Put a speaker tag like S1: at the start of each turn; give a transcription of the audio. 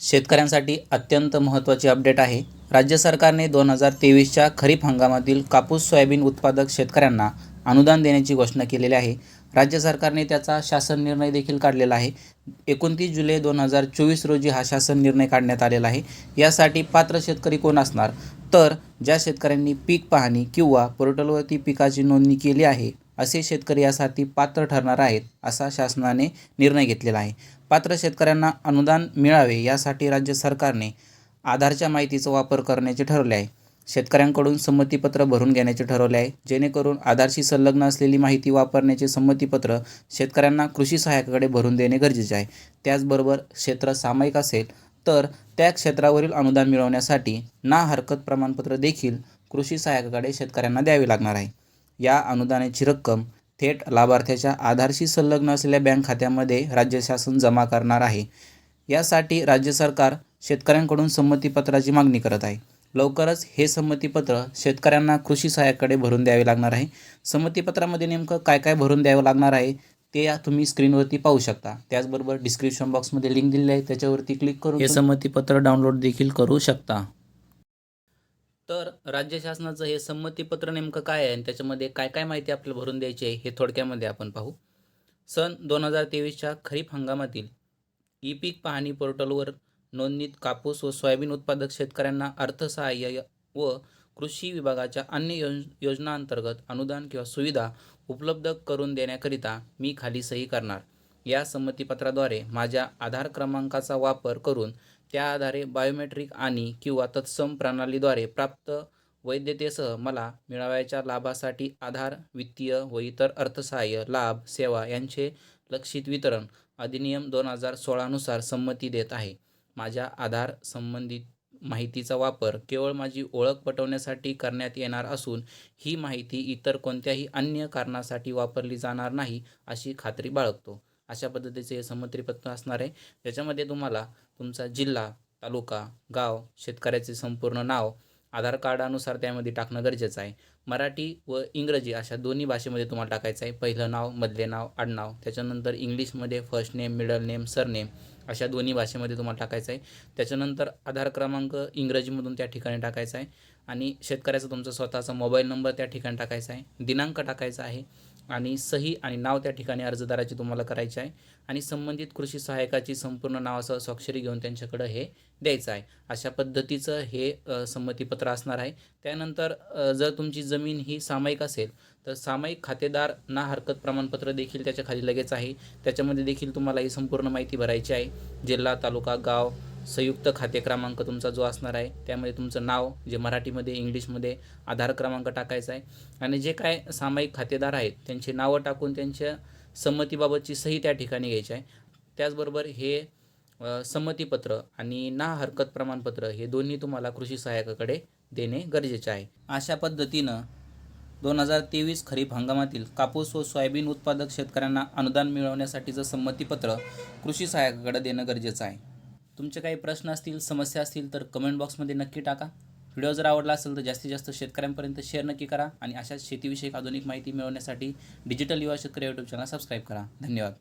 S1: शेतकऱ्यांसाठी अत्यंत महत्त्वाची अपडेट आहे. राज्य सरकारने दोन हजार तेवीसच्या खरीप हंगामातील कापूस सोयाबीन उत्पादक शेतकऱ्यांना अनुदान देण्याची घोषणा केलेली आहे. राज्य सरकारने त्याचा शासन निर्णय देखील काढलेला आहे. एकोणतीस जुलै दोन हजार चोवीस रोजी हा शासन निर्णय काढण्यात आलेला आहे. यासाठी पात्र शेतकरी कोण असणार? तर ज्या शेतकऱ्यांनी पीक पाहणी किंवा पोर्टलवरती पिकाची नोंदणी केली आहे असे शेतकरी यासाठी पात्र ठरणार आहेत असा शासनाने निर्णय घेतलेला आहे. पात्र शेतकऱ्यांना अनुदान मिळावे यासाठी राज्य सरकारने आधारच्या माहितीचा वापर करण्याचे ठरवले आहे. शेतकऱ्यांकडून संमतीपत्र भरून घेण्याचे ठरवले आहे. जेणेकरून आधारशी संलग्न असलेली माहिती वापरण्याचे संमतीपत्र शेतकऱ्यांना कृषी सहाय्यकाकडे भरून देणे गरजेचे आहे. त्याचबरोबर क्षेत्र सामायिक असेल तर त्या क्षेत्रावरील अनुदान मिळवण्यासाठी ना हरकत प्रमाणपत्र देखील कृषी सहाय्यकाकडे शेतकऱ्यांना द्यावे लागणार आहे. या अनुदानाची रक्कम थेट लाभार्थ्याच्या आधारशी संलग्न असलेल्या बँक खात्यामध्ये राज्य शासन जमा करणार आहे. यासाठी राज्य सरकार शेतकऱ्यांकडून संमतीपत्राची मागणी करत आहे. लवकरच हे संमतीपत्र शेतकऱ्यांना कृषी सहाय्याकडे भरून द्यावे लागणार आहे. संमतीपत्रामध्ये नेमकं काय काय भरून द्यावं लागणार आहे ते या तुम्ही स्क्रीनवरती पाहू शकता. त्याचबरोबर डिस्क्रिप्शन बॉक्समध्ये लिंक दिलेली आहे त्याच्यावरती क्लिक करून हे संमतीपत्र डाउनलोड देखील करू शकता. तर राज्य शासनाचं हे संमतीपत्र नेमकं काय आहे? आणि त्याच्यामध्ये काय काय माहिती आपल्याला भरून द्यायची आहे हे थोडक्यामध्ये आपण पाहू. सन दोन हजार तेवीसच्या खरीप हंगामातील ई पीक पाहणी पोर्टलवर नोंदणीत कापूस व सोयाबीन उत्पादक शेतकऱ्यांना अर्थसहाय्य व कृषी विभागाच्या अन्य योज योजनांतर्गत अनुदान किंवा सुविधा उपलब्ध करून देण्याकरिता मी खाली सही करणार. या संमतीपत्राद्वारे माझ्या आधार क्रमांकाचा वापर करून त्या आधारे बायोमेट्रिक आणि किंवा तत्सम प्रणालीद्वारे प्राप्त वैद्यतेसह मला मिळावयाच्या लाभासाठी आधार वित्तीय व इतर अर्थसहाय्य लाभ सेवा यांचे लक्षित वितरण अधिनियम दोन हजार सोळानुसार संमती देत आहे. माझ्या आधार संबंधित माहितीचा वापर केवळ माझी ओळख पटवण्यासाठी करण्यात येणार असून ही माहिती इतर कोणत्याही अन्य कारणासाठी वापरली जाणार नाही अशी खात्री बाळगतो. अशा पद्धतीचे हे संमतीपत्र असणार आहे. त्याच्यामध्ये तुम्हाला तुमचा जिल्हा तालुका गाव शेतकऱ्याचे संपूर्ण नाव आधार कार्डानुसार त्यामध्ये टाकणं गरजेचं आहे. मराठी व इंग्रजी अशा दोन्ही भाषेमध्ये तुम्हाला टाकायचं आहे. पहिलं नाव मधले नाव आडनाव. त्याच्यानंतर इंग्लिशमध्ये first name middle name surname अशा दोन्ही भाषेमध्ये तुम्हाला टाकायचं आहे. त्याच्यानंतर आधार क्रमांक इंग्रजीमधून त्या ठिकाणी टाकायचा आहे. आणि शेतकऱ्याचा तुमचा स्वतःचा मोबाईल नंबर त्या ठिकाणी टाकायचा आहे. दिनांक टाकायचा आहे. आणि सही आणि नाव त्या ठिकाणी अर्जदाराची तुम्हाला करायची आहे. आणि संबंधित कृषी सहायकाची संपूर्ण नावासह स्वाक्षरी घेऊन त्यांच्याकडं हे द्यायचं आहे. अशा पद्धतीचं हे संमतीपत्र असणार आहे. त्यानंतर जर तुमची जमीन ही सामायिक असेल तर सामायिक खातेदार ना हरकत प्रमाणपत्र देखील त्याच्याखाली लगेच आहे. त्याच्यामध्ये देखील तुम्हाला ही संपूर्ण माहिती भरायची आहे. जिल्हा तालुका गाव संयुक्त खाते क्रमांक तुमचा जो असणार आहे त्यामध्ये तुमचं नाव जे मराठीमध्ये इंग्लिशमध्ये आधार क्रमांक टाकायचा आहे. आणि जे काय सामायिक खातेदार आहेत त्यांची नावं टाकून त्यांच्या संमतीबाबतची सही त्या ठिकाणी घ्यायची आहे. त्याचबरोबर हे संमतीपत्र आणि ना हरकत प्रमाणपत्र हे दोन्ही तुम्हाला कृषी सहाय्यकाकडे देणे गरजेचे आहे. अशा पद्धतीनं दोन हजार तेवीस खरीप हंगामातील कापूस व सोयाबीन उत्पादक शेतकऱ्यांना अनुदान मिळवण्यासाठीचं संमतीपत्र कृषी सहाय्यकाकडे देणं गरजेचं आहे. तुमचे काही प्रश्न असतील समस्या असतील तर कमेंट बॉक्समध्ये नक्की टाका. व्हिडिओ जर आवडला असेल तर जास्तीत जास्त शेतकऱ्यांपर्यंत शेअर नक्की करा आणि अशाच शेतीविषयक आधुनिक माहिती मिळवण्यासाठी डिजिटल युवा शेतकरी यूट्यूब चॅनल सबस्क्राईब करा. धन्यवाद.